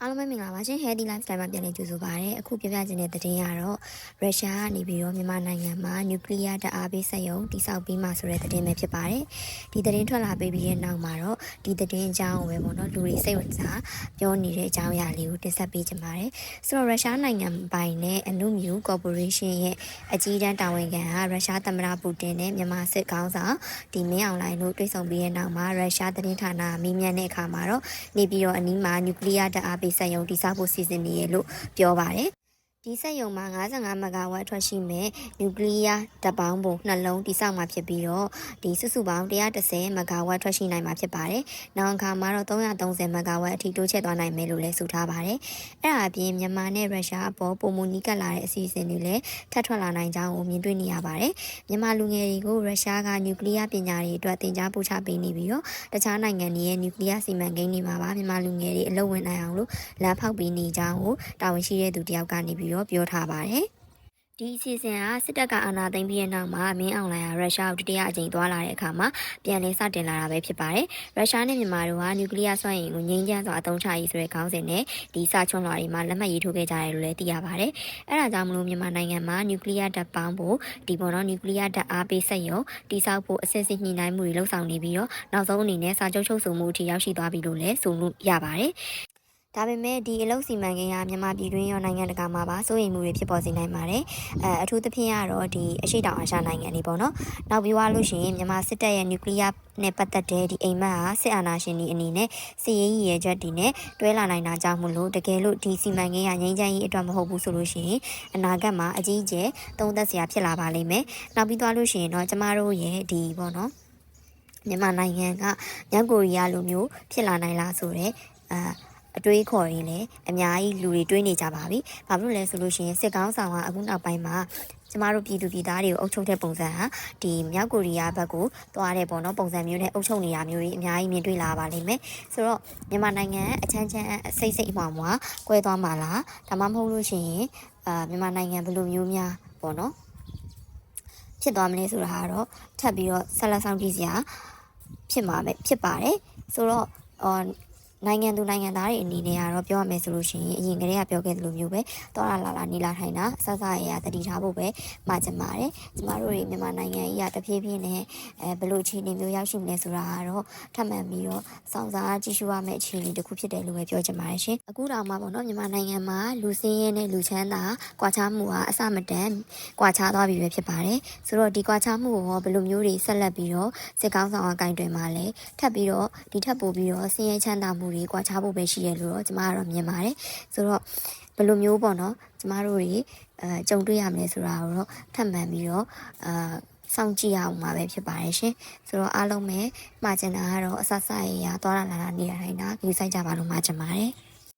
အားလုံးပဲမင်္ဂလာပါရှင် Healthy Lifestyle မှာပြန်လည်ကြိုဆိုပါရစေအခုပြပြချင်တဲ့သတင်းကတော့ရုရှားကနေပြီးတော့မြန်မာနိုင်ငံမှာနျူကလ িয়ার ဓာတ်အားပေးစက်ရုံတည်ဆောက်ပြီးမှဆိုတဲ့သတင်းပဲဖြစ်ပါတယ်ဒီသတင်းထွက်လာပြီးပြီးတဲ့နောက်မှာတော့ဒီသတင်းအကြောင်းကိုပဲပေါ့နော်လူတွေစိတ်ဝင်စားပြောနေတဲ့အကြောင်းအရာလေးကိုတင်ဆက်ပေးချင်ပါတယ်ဆိုတော့ရုရှားနိုင်ငံပိုင်နဲ့အနုမြူကော်ပိုရေးရှင်းရဲ့အကြီးတန်းတာဝန်ခံကရုရှားသမ္မတပူတင်နဲ့မြန်မာစစ်ခေါင်းဆောင်ဒီမင်းအောင်လှိုင်တို့တွေ့ဆုံပြီးတဲ့နောက်မှာရုရှားသတင်းဌာနမိမြန်တဲ့အခါမှာတော့ နေပြည်တော်အနီးမှာနျူကလ িয়ার ဓာတ်အားပေး းစက်ရုံတည်ဆောက်ဖို့စီစဉ်နေရလို့ပြောပါတယ်။ ဒီစက်ရုံမှာ55မဂါဝက်ထွက်ရှိမဲ့နျူကလ িয়ার ဓာတ်ပေါင်းပုံနှလုံးတည်ဆောက်မှာဖြစ်ပြီးတော့ဒီစုစုပေါင်း130မဂါဝက်ထွက်ရှိနိုင်မှာဖြစ်ပါတယ်။နောက်အခါမှာတော့330မဂါဝက်အထိတိုးချဲ့သွားနိုင်မယ်လို့လည်းဆိုထားပါတယ်။အဲ့ဒါအပြင်မြန်မာနဲ့ရုရှားအပေါ်ပုံမူနီးကပ်လာတဲ့အစီအစဉ်တွေလည်းထပ်ထွက်လာနိုင်ကြောင်းကိုမြင်တွေ့နေရပါတယ်။မြန်မာလူငယ်တွေကိုရုရှားကနျူကလ িয়ার ပညာတွေအတွက်သင်ကြားပို့ချပေးနေပြီးတော့ တခြားနိုင်ငံတွေရဲ့နျူကလ িয়ার စီမံကိန်းတွေမှာပါမြန်မာလူငယ်တွေအလုပ်ဝင်နိုင်အောင်လို့လမ်းဖောက်ပေးနေကြကိုတာဝန်ရှိတဲ့သူတယောက်ကနေပြီးတော့ ပြောထားပါတယ်။ဒီအစီအစဉ်ကစစ်တပ်ကအာဏာသိမ်းပြီးတဲ့နောက်မှာမင်းအောင်လှိုင်ကရုရှားကိုတတိယအကြိမ်သွားလာတဲ့အခါမှာပြန်လည်စတင်လာတာပဲဖြစ်ပါတယ်။ရုရှားနဲ့မြန်မာတို့ကနျူကလ িয়ার စွမ်းအင်ကိုငြိမ်းချမ်းစွာအသုံးချရေးဆိုတဲ့ခေါင်းစဉ်နဲ့ဒီစာချုံလွှာတွေမှာလက်မှတ်ရေးထိုးခဲ့ကြတယ်လို့လည်းသိရပါတယ်။အဲဒါကြောင့်မလို့မြန်မာနိုင်ငံမှာနျူကလ িয়ার ဓာတ်ပေါင်းဖို့ဒီပေါ်တော့နျူကလ িয়ার ဓာတ်အားပေးစက်ရုံတိစောက်ဖို့အစစ်အစစ်ညှိနှိုင်းမှုတွေလှုပ်ဆောင်နေပြီးတော့နောက်ဆုံးအနေနဲ့စာချုပ်ချုပ်ဆိုမှုအထိရောက်ရှိသွားပြီလို့လည်းဆိုလို့ရပါတယ်။ ဒါပေမဲ့ဒီအလုပ်စီမံကိန်းကမြန်မာပြည်တွင်းရောနိုင်ငံတကာမှာပါစိုးရိမ်မှုတွေဖြစ်ပေါ်စေနိုင်ပါတယ်။အဲအထူးသဖြင့်ကတော့ဒီအရှိတောင်အာရှနိုင်ငံတွေပေါ့နော်။နောက်ပြီးွားလို့ရှိရင်မြန်မာစစ်တပ်ရဲ့နျူကလ িয়ার နဲ့ပတ်သက်တဲ့ဒီအိမ်မက်ဟာစစ်အာဏာရှင်တွေအနေနဲ့စစ်ရေးရည်ရွယ်ချက်တွေနဲ့တွဲလာနိုင်တာကြောင့်မလို့တကယ်လို့ဒီစီမံကိန်းကငြိမ်းချမ်းရေးအတွက်မဟုတ်ဘူးဆိုလို့ရှိရင်အနာဂတ်မှာအကြီးအကျယ်သုံးသက်စရာဖြစ်လာပါလိမ့်မယ်။နောက်ပြီးသွားလို့ရှိရင်တော့ကျမတို့ရဲ့ဒီပေါ့နော်မြန်မာနိုင်ငံကမြောက်ကိုရီးယားလိုမျိုးဖြစ်လာနိုင်လားဆိုတော့အာ အတွေးခေါ်ရင်လည်းအများကြီးလူတွေတွေးနေကြပါပြီ။ဘာဖြစ်လို့လဲဆိုလို့ရှိရင်စစ်ကောင်းဆောင်ကအခုနောက်ပိုင်းမှာကျမတို့ပြည်သူပြည်သားတွေကိုအုပ်ချုပ်တဲ့ပုံစံဟာဒီမြောက်ကိုရီးယားဘက်ကိုသွားတဲ့ပေါ့နော်ပုံစံမျိုးနဲ့အုပ်ချုပ်နေတာမျိုးတွေအများကြီးမြင်တွေ့လာပါလိမ့်မယ်ဆိုတော့မြန်မာနိုင်ငံအချမ်းချမ်းအစိတ်စိတ်အမှောင်မှာကွဲသွားမှာလားဒါမှမဟုတ်လို့ရှိရင်အာမြန်မာနိုင်ငံဘယ်လိုမျိုးများပေါ့နော်ဖြစ်သွားမလဲဆိုတာကတော့ထပ်ပြီးတော့ဆက်လက်ဆောင်ကြည့်စရာဖြစ်မှာပဲဖြစ်ပါတယ်ဆိုတော့အော် နိုင်ငံသူနိုင်ငံသားတွေအနေနဲ့ကတော့ပြောရမယ်ဆိုလို့ရှိရင်အရင်ကတည်းကပြောခဲ့သလိုမျိုးပဲတော်လာလာလာနေလာထိုင်တာအဆဆရရတတိထားဖို့ပဲမှာချင်ပါတယ်ကျမတို့တွေမြန်မာနိုင်ငံကြီးကတဖြည်းဖြည်းနဲ့အဲဘယ်လိုအခြေအနေမျိုးရောက်ရှိမလဲဆိုတာကတော့ထပ်မံပြီးတော့စောင့်စားကြည့်ရှုရမယ့်အခြေအနေတစ်ခုဖြစ်တယ်လို့ပဲပြောချင်ပါတယ်ရှင်အခုတောင်မှပေါ့နော်မြန်မာနိုင်ငံမှာလူစင်းရဲနဲ့လူချမ်းသာကွာခြားမှုဟာအစမတန်ကွာခြားသွားပြီပဲဖြစ်ပါတယ်ဆိုတော့ဒီကွာခြားမှုကိုဘယ်လိုမျိုးတွေဆက်လက်ပြီးတော့စစ်ကောင်းဆောင်အကိုင်တွင်မှာလဲထပ်ပြီးတော့ဒီထပ်ပို့ပြီးတော့စင်းရဲချမ်းသာမှုတွေကွာခြားဖို့ပဲရှိရလို့တော့ကျမကတော့မြင်ပါတယ်ဆိုတော့ဘယ်လိုမျိုးပေါ့နော်ကျမတို့တွေအဲကြုံတွေ့ရမလဲဆိုတာကိုတော့ထပ်မံပြီးတော့အာစောင့်ကြည့်ရအောင်မှာပဲဖြစ်ပါတယ်ရှင်ဆိုတော့အားလုံးပဲမှာကျင်တာကတော့အဆဆရရသွားလာလာနေရတိုင်းတာဒီဆိုင်ကြပါလို့မှာကျင်ပါတယ်